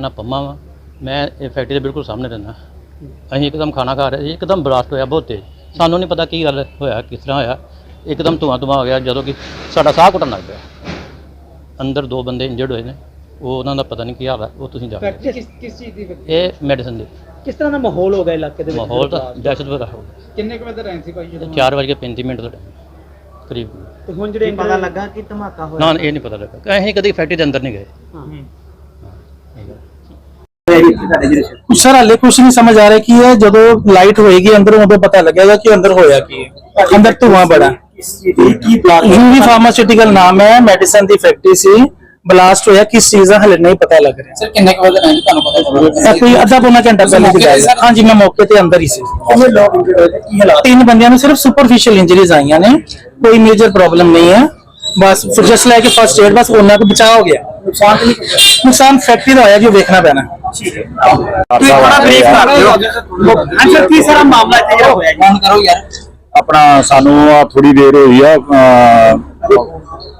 ਨਾ ਪੰਮਾ ਵਾ। ਮੈਂ ਇਹ ਫੈਕਟਰੀ ਦੇ ਬਿਲਕੁਲ ਸਾਹਮਣੇ ਰਹਿੰਦਾ। ਅਸੀਂ ਇੱਕਦਮ ਖਾਣਾ ਖਾ ਰਹੇ ਸੀ ਇੱਕਦਮ ਬਲਾਸਟ ਹੋਇਆ ਬਹੁਤ। ਤੇਜ਼ ਸਾਨੂੰ ਨਹੀਂ ਪਤਾ ਕੀ ਗੱਲ ਹੋਇਆ ਕਿਸ ਤਰ੍ਹਾਂ ਹੋਇਆ। ਇੱਕਦਮ ਧੂਆਂ ਧੂਆਂ ਹੋ ਗਿਆ ਜਦੋਂ ਕਿ ਸਾਡਾ ਸਾਹ ਘੁੱਟਣ ਲੱਗ ਪਿਆ। ਅੰਦਰ ਦੋ ਬੰਦੇ ਇੰਜਰਡ ਹੋਏ ਨੇ। ਉਹ ਉਹਨਾਂ ਦਾ ਪਤਾ ਨਹੀਂ ਕੀ ਹਾਲ ਹੈ ਉਹ ਤੁਸੀਂ ਜਾ ਕਿਸ ਕਿਸ ਚੀਜ਼ ਦੀ ਇਹ ਮੈਡੀਸਨ ਦੇ। ਕਿਸ ਤਰ੍ਹਾਂ ਦਾ ਮਾਹੌਲ ਹੋ ਗਿਆ ਇਲਾਕੇ ਦੇ ਵਿੱਚ? ਮਾਹੌਲ ਤਾਂ ਦਹਿਸ਼ਤ ਵਾਲਾ ਹੋ ਗਿਆ ਕਿੰਨੇ ਕੁ ਵਜੇ ਦਾ ਟਾਈਮ ਸੀ ਭਾਈ ਜਦੋਂ? 4:35 ਮਿੰਟ ਦਾ। ਕਰੀਬ। ਤੇ ਹੁਣ ਜਿਹੜੇ ਪਤਾ ਲੱਗਾ ਕਿ ਧਮਾਕਾ ਹੋਇਆ? ਨਾ ਇਹ ਨਹੀਂ ਪਤਾ ਲੱਗਾ। ਅਸੀਂ ਕਦੀ ਫੈਕਟਰੀ ਦੇ ਅੰਦਰ ਨਹੀਂ ਗਏ। ਹਾਂ। ਸਰ ਹਾਲੇ ਕੁਝ ਨਹੀਂ ਸਮਝ ਆ ਰਿਹਾ ਕੀ ਹੈ ਜਦੋਂ ਲਾਈਟ ਹੋਏਗੀ ਅੰਦਰੋਂ ਉਦੋਂ ਪਤਾ ਲੱਗੇਗਾ ਕਿ ਅੰਦਰ ਹੋਇਆ ਕੀ ਹੈ। ਅੰਦਰ ਧੂਆਂ ਬੜਾ। ਯੂਵੀ ਫਾਰਮਾਸਿਊਟੀਕਲ ਨਾਮ ਹੈ ਮੈਡੀਸਨ ਦੀ ਫੈਕਟਰੀ ਸੀ। ਬਲਾਸਟ ਹੋਇਆ ਕਿਸ ਚੀਜ਼ ਦਾ ਹਲੇ ਨਹੀਂ ਪਤਾ ਲੱਗ ਰਿਹਾ। ਸਰ ਕਿੰਨੇ ਕੁ ਵਜੇ ਦਾ ਤੁਹਾਨੂੰ ਪਤਾ ਇਹ ਕੋਈ ਅੱਧਾ ਪੌਣਾ ਘੰਟਾ ਪਹਿਲੇ ਦੀ ਗੱਲ ਹੈ। ਹਾਂਜੀ ਮੈਂ ਮੌਕੇ ਤੇ ਅੰਦਰ ਹੀ ਸੀ। ਤੇ ਕੀ ਤਿੰਨ ਬੰਦਿਆਂ ਨੂੰ ਸਿਰਫ ਸੁਪਰਫੀਸ਼ੀਅਲ ਇੰਜਰੀਜ਼ ਆਈਆਂ ਨੇ। ਕੋਈ ਮੇਜਰ ਪ੍ਰੋਬਲਮ ਨਹੀਂ ਹੈ। ਬਸ ਫਿਰ ਜਸਟ ਲਾਈਕ ਫਸਟ ਏਡ ਬਸ ਉਹਨਾਂ ਕੋ ਬਚਾਅ ਹੋ ਗਿਆ। ਨੁਕਸਾਨ ਤੇ ਨਹੀਂ ਨੁਕਸਾਨ ਫੈਕਟਰੀ ਦਾ ਹੋਇਆ ਜੋ ਵੇਖਣਾ ਪੈਣਾ। ਤੁਸੀਂ ਥੋੜਾ ਬਰੀਫ ਕਰ ਦਿਓ। ਅੱਛਾ ਕੀ ਸਾਰਾ ਮਾਮਲਾ ਇੱਥੇ ਜਿਹੜਾ ਹੋਇਆ ਫੋਨ ਕਰੋ ਯਾਰ। ਆਪਣਾ ਸਾਨੂੰ ਥੋੜੀ ਦੇਰ ਹੋਈ ਆ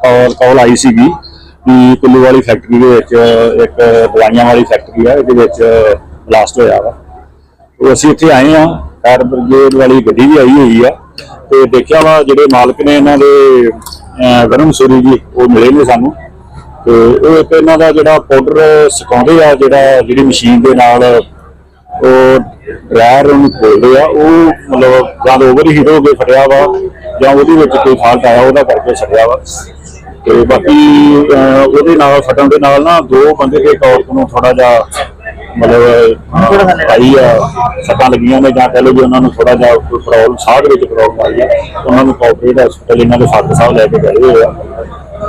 ਕਾਲ ਕਾਲ ਆਈ ਸੀਗੀ। ਕਿ ਕੁੱਲੂ ਵਾਲੀ ਫੈਕਟਰੀ ਦੇ ਵਿੱਚ ਇੱਕ ਦਵਾਈਆਂ ਵਾਲੀ ਫੈਕਟਰੀ ਆ ਇਹਦੇ ਵਿੱਚ ਬਲਾਸਟ ਹੋਇਆ ਵਾ। ਉਹ ਅਸੀਂ ਇੱਥੇ ਆਏ ਆ ਫਾਇਰ ਬ੍ਰਿਗੇਡ ਵਾਲੀ ਗੱਡੀ ਵੀ ਆਈ ਹੋਈ ਆ ਤੇ ਦੇਖਿਆ ਵਾ ਜਿਹੜੇ ਮਾਲਕ ਨੇ ਇਹਨਾਂ ਦੇ ਅਹ, ਸੂਰੀ ਜੀ ਉਹ ਮਿਲੇ ਨੇ ਸਾਨੂੰ। ਤੇ ਉਹ ਇੱਕ ਇਹਨਾਂ ਦਾ ਜਿਹੜਾ ਪਾਊਡਰ ਸੁਕਾਉਂਦੇ ਆ ਜਿਹੜਾ ਜਿਹੜੀ ਮਸ਼ੀਨ ਦੇ ਨਾਲ ਉਹ ਡਰਾਇਰ ਉਹਨੂੰ ਖੋਲਦੇ ਆ ਉਹ ਮਤਲਬ ਜਾਂ ਓਵਰ ਹੀਟ ਹੋ ਕੇ ਫਟਿਆ ਵਾ ਜਾਂ ਉਹਦੇ ਵਿੱਚ ਕੋਈ ਫਾਲਟ ਆਇਆ ਉਹਦਾ ਕਰਕੇ ਛੱਡਿਆ ਵਾ। ਤੇ ਬਾਕੀ ਉਹਦੇ ਨਾਲ ਫਟਣ ਦੇ ਨਾਲ ਨਾ ਦੋ ਬੰਦੇ ਦੇ ਇੱਕ ਔਰਤ ਨੂੰ ਥੋੜਾ ਜਿਹਾ ਮਤਲਬ ਆਈ ਆ ਸੱਟਾਂ ਲੱਗੀਆਂ ਨੇ ਜਾਂ ਕਹ ਲਓ ਵੀ ਉਹਨਾਂ ਨੂੰ ਥੋੜਾ ਜਿਹਾ ਕੋਈ ਪ੍ਰੋਬਲਮ ਸਾਹ ਦੇ ਵਿੱਚ ਪ੍ਰੋਬਲਮ ਆਈ ਆ। ਉਹਨਾਂ ਨੂੰ ਕਾਰਪੋਰੇਟ ਹਸਪੀਟਲ ਇਹਨਾਂ ਦੇ ਫਾਦਰ ਸਾਹਿਬ ਲੈ ਕੇ ਗਏ ਹੋਏ ਆ।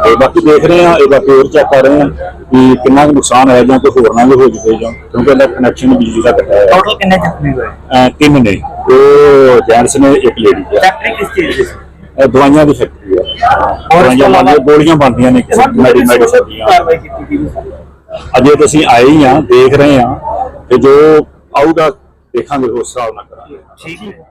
ਤੇ ਬਾਕੀ ਦੇਖ ਰਹੇ ਆ ਇਹਦਾ ਹੋਰ ਚੈੱਕ ਕਰ ਰਹੇ ਆ ਕਿ ਕਿੰਨਾ ਕੁ ਨੁਕਸਾਨ ਹੋਇਆ ਜਾਂ ਕੋਈ ਹੋਰ ਨਾ ਵੀ ਹੋ ਜਾਵੇ ਜਾਂ ਕਿਉਂਕਿ ਇਹਦਾ ਕਨੈਕਸ਼ਨ ਬਿਜਲੀ ਦਾ ਕੱਟਿਆ ਹੋਇਆ। ਟੋਟਲ ਕਿੰਨੇ ਜ਼ਖਮੀ ਹੋਏ? ਤਿੰਨ ਨੇ। ਉਹ ਜੈਂਟਸ ਨੇ ਇੱਕ ਲੇਡੀ ਫੈਕਟਰੀ ਕਿਸ ਚੀਜ਼ ਦੀ? ਦਵਾਈਆਂ ਦੀ ਫੈਕਟਰੀ ਹੈ ਦਵਾਈਆਂ ਬਣਦੀਆਂ ਗੋਲੀਆਂ ਬਣਦੀਆਂ ਨੇ ਮੈਡੀ ਮੈਡੀਸਨ ਦੀਆਂ। ਅਜੇ ਤਾਂ ਅਸੀਂ ਆਏ ਹੀ ਆ ਦੇਖ ਰਹੇ ਆ ਤੇ ਜੋ ਆਊਗਾ ਦੇਖਾਂਗੇ ਉਸ ਹਿਸਾਬ ਨਾਲ ਕਰਾਂਗੇ। ਠੀਕ ਹੈ।